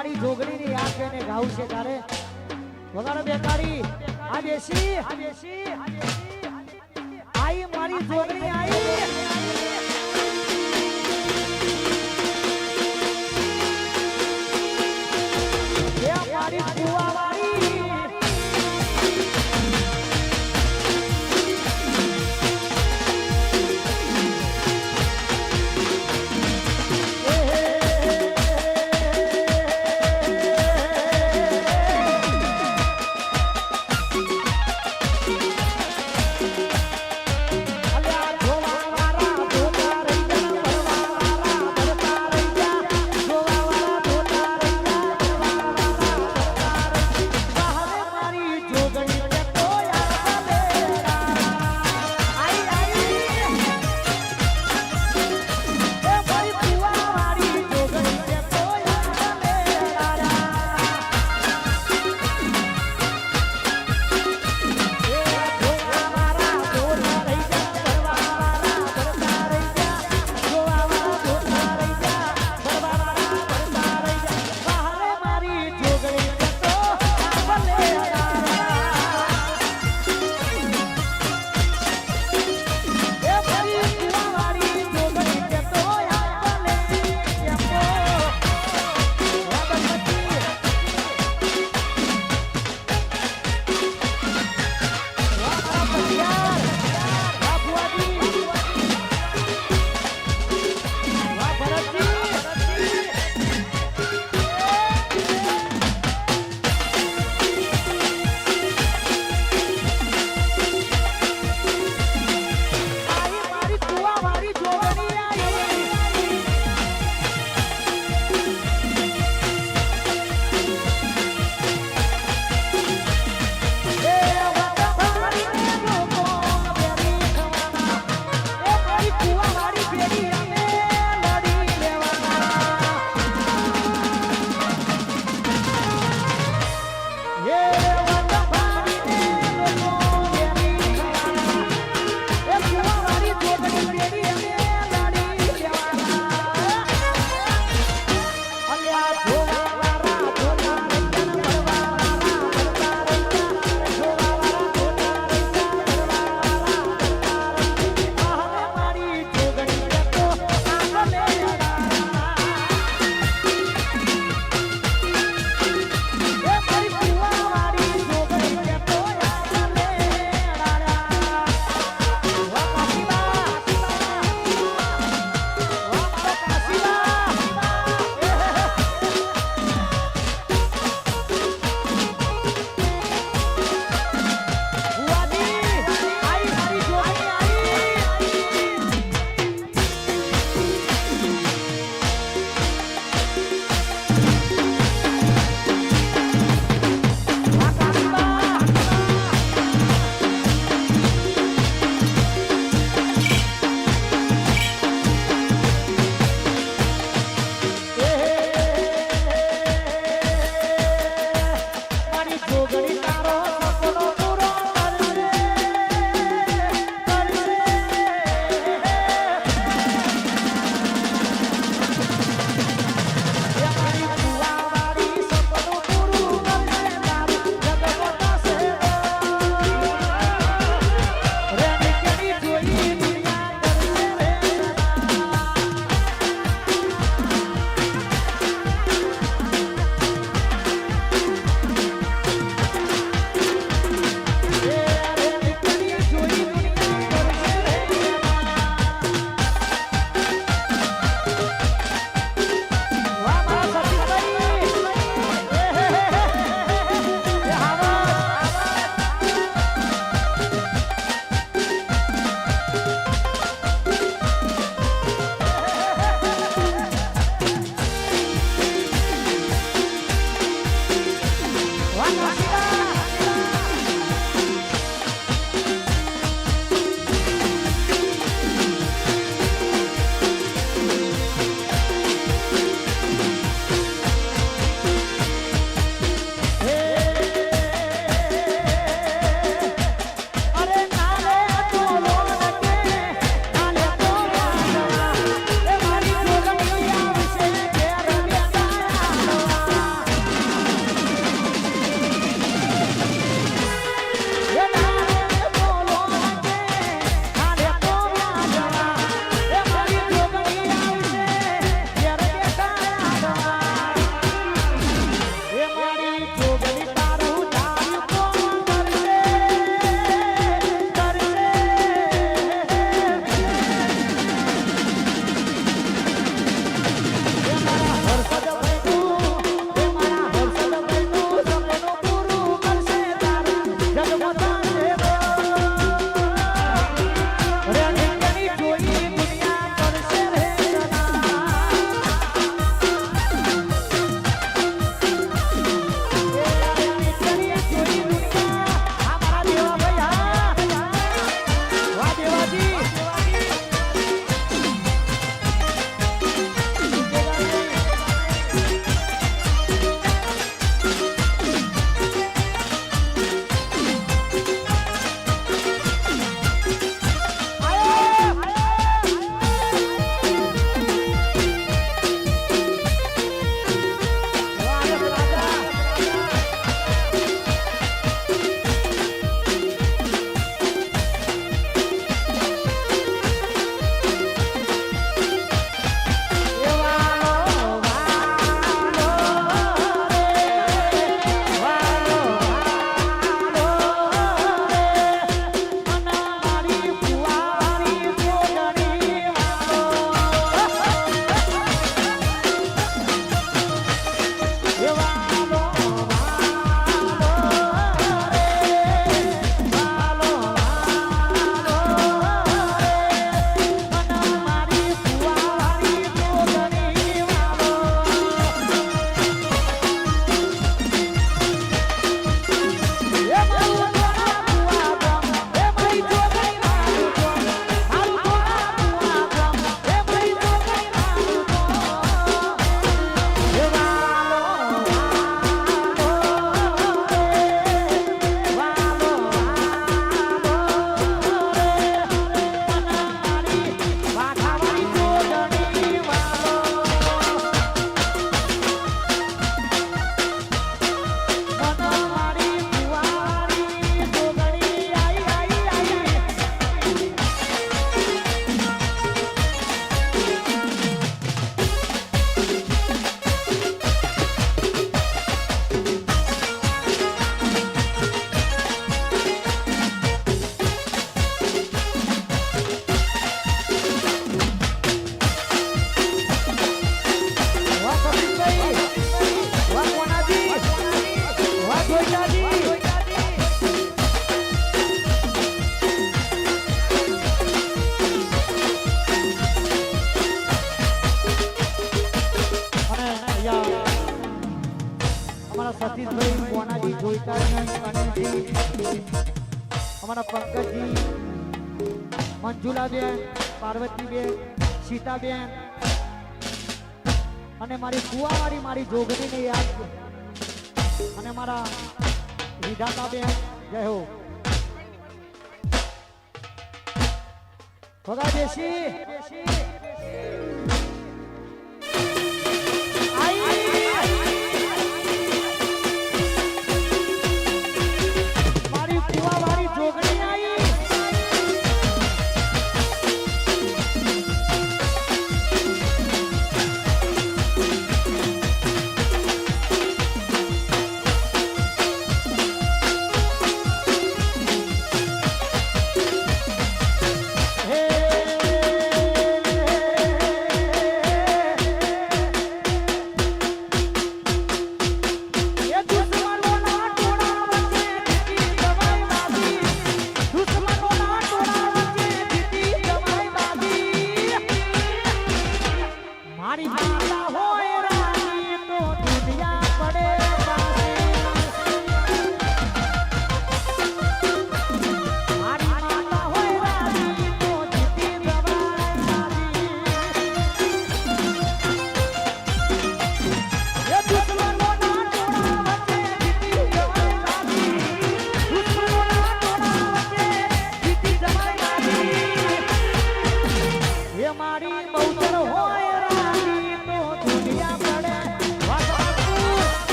મારી જોગણીની યાદ કરીને ગાવું છે તારે? વગાડો બેકારી. આ દેશી. આ દેશી આઈ મારી જોગણી આઈ અમારા પંકજજી, મંજુલાબેન, પાર્વતીબેન, સીતાબેન અને મારી કુવાવાળી મારી જોગણીને યાદ અને મારા વિધાતાબેન, જય હો. ભગા દેશી